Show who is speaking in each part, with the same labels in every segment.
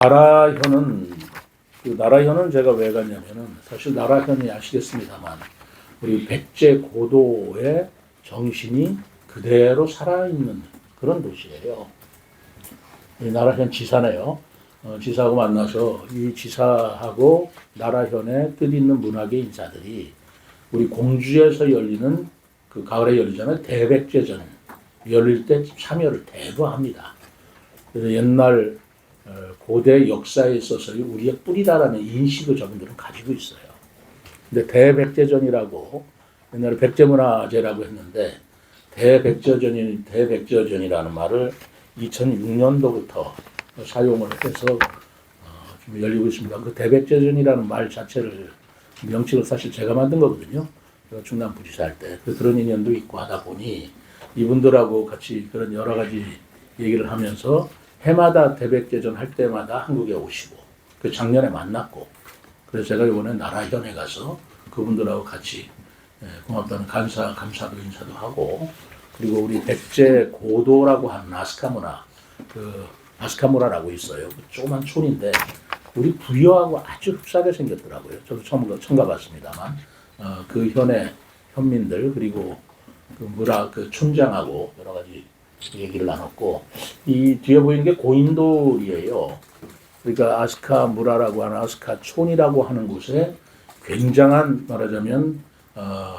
Speaker 1: 나라현은 그 나라현은 제가 왜 갔냐면은 사실 나라현이 아시겠습니다만 우리 백제 고도의 정신이 그대로 살아있는 그런 도시예요. 이 나라현 지사네요. 어, 지사하고 만나서 이 지사하고 나라현의 뜻 있는 문학의 인사들이 우리 공주에서 열리는 그 가을에 열리잖아요. 대백제전 열릴 때 참여를 대거 합니다. 그래서 옛날 어, 고대 역사에 있어서 우리의 뿌리다라는 인식을 저분들은 가지고 있어요. 근데 대백제전이라고 옛날에 백제문화제라고 했는데 대백제전이 대백제전이라는 말을 2006년도부터 사용을 해서 어, 지금 열리고 있습니다. 그 대백제전이라는 말 자체를 명칭을 사실 제가 만든 거거든요. 충남 부지사 할 때. 그 그런 인연도 있고 하다 보니 이분들하고 같이 그런 여러 가지 얘기를 하면서 해마다 대백제전 할 때마다 한국에 오시고 그 작년에 만났고 그래서 제가 이번에 나라현에 가서 그분들하고 같이 예, 고맙다는 감사 감사도 인사도 하고 그리고 우리 백제 고도라고 하는 아스카 문화 그 아스카 문화라고 있어요. 그 조그만 촌인데 우리 부여하고 아주 흡사하게 생겼더라고요. 저도 처음 처음 가봤습니다만 어, 그 현의 현민들 그리고 그 문화 그 촌장하고 여러 가지 얘기를 나눴고 이 뒤에 보이는 게 고인돌이에요. 그러니까 아스카 무라라고 하는 아스카 촌이라고 하는 곳에 굉장한 말하자면 어,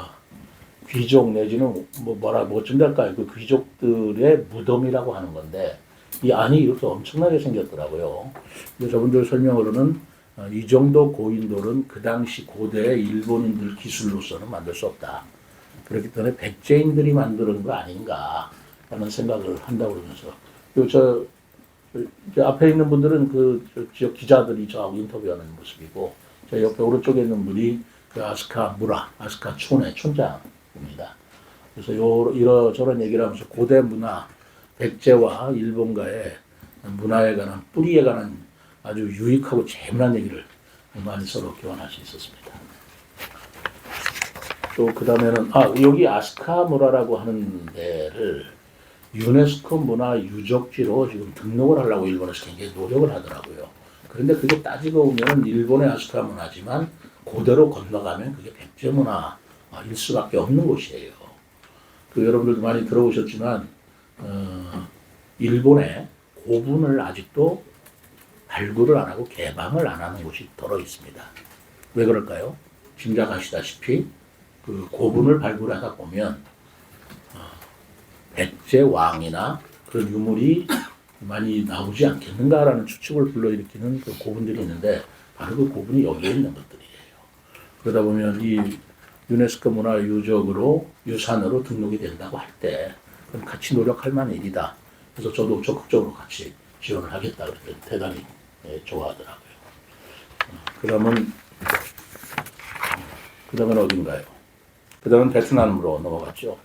Speaker 1: 귀족 내지는 뭐 뭐라 뭐쯤 될까요? 그 귀족들의 무덤이라고 하는 건데 이 안이 이렇게 엄청나게 생겼더라고요. 근데 저분들 설명으로는 어, 이 정도 고인돌은 그 당시 고대 일본인들 기술로서는 만들 수 없다. 그렇기 때문에 백제인들이 만드는 거 아닌가 라는 생각을 한다고 그러면서 그리고 저, 저 앞에 있는 분들은 그저 지역 기자들이 저하고 인터뷰하는 모습이고 저 옆에 오른쪽에 있는 분이 그 아스카 무라, 아스카 촌의 촌장입니다. 그래서 요 이러 저런 얘기를 하면서 고대 문화, 백제와 일본과의 문화에 관한 뿌리에 관한 아주 유익하고 재미난 얘기를 많이 서로 교환할 수 있었습니다. 또 그 다음에는 아 여기 아스카무라라고 하는 데를 유네스코 문화 유적지로 지금 등록을 하려고 일본에서 굉장히 노력을 하더라고요. 그런데 그게 따지고 보면 일본의 아스카 문화지만 그대로 건너가면 그게 백제 문화일 수밖에 없는 곳이에요. 그 여러분들도 많이 들어보셨지만 어, 일본에 고분을 아직도 발굴을 안 하고 개방을 안 하는 곳이 더러 있습니다. 왜 그럴까요? 짐작하시다시피 그 고분을 발굴하다 보면 어, 백제 왕이나 그런 유물이 많이 나오지 않겠는가라는 추측을 불러일으키는 그 고분들이 있는데 바로 그 고분이 여기에 있는 것들이에요. 그러다 보면 이 유네스코 문화 유적으로 유산으로 등록이 된다고 할 때 같이 노력할 만한 일이다. 그래서 저도 적극적으로 같이 지원을 하겠다 그랬더니 대단히 예, 좋아하더라고요. 어, 그러면 그다음은 어딘가요? 그다음은 베트남으로 넘어갔죠.